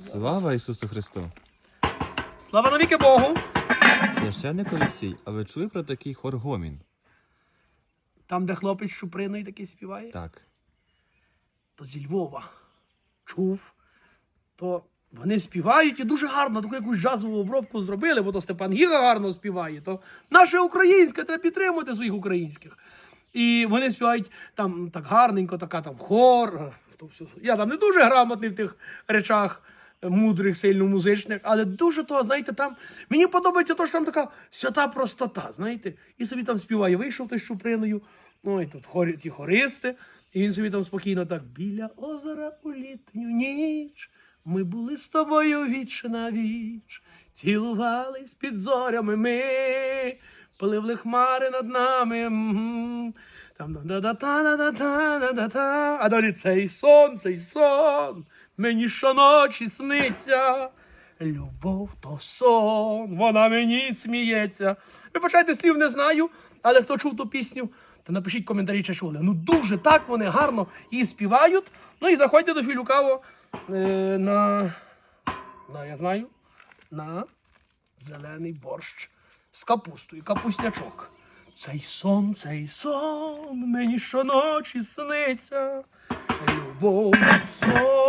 Слава Ісусу Христу! Слава навіки Богу! Священник Олексій, а ви чули про такий хор гомін? Там, де хлопець Шуприною такий співає, Так. то зі Львова чув, то вони співають і дуже гарно, таку якусь джазову обробку зробили, бо то Степан Гіга гарно співає, то наше українське, треба підтримувати своїх українських. І вони співають там так гарненько, така там хор. То все. Я там не дуже грамотний в тих речах мудрих, сильно музичних, але дуже того, знаєте, там мені подобається то, що там така свята простота, знаєте, і собі там співає, вийшов той з Шуприною, ну і тут хорі, ті хористи, і він собі там спокійно так біля озера у літню ніч. Ми були з тобою віч на віч, цілувались під зорями ми, пливли хмари над нами. Там да да та да та да та А далі цей сон, цей сон, мені щоночі сниться. Любов то сон, вона мені сміється. Вибачайте, слів не знаю, але хто чув ту пісню, то напишіть коментарі, чи чули. Ну дуже так вони гарно її співають. Ну і заходьте до Філюкаво е, на, на, я знаю, на зелений борщ з капустою, капуснячок. Цей сон, цей сон, мені щоночі сниться. Любов, сон,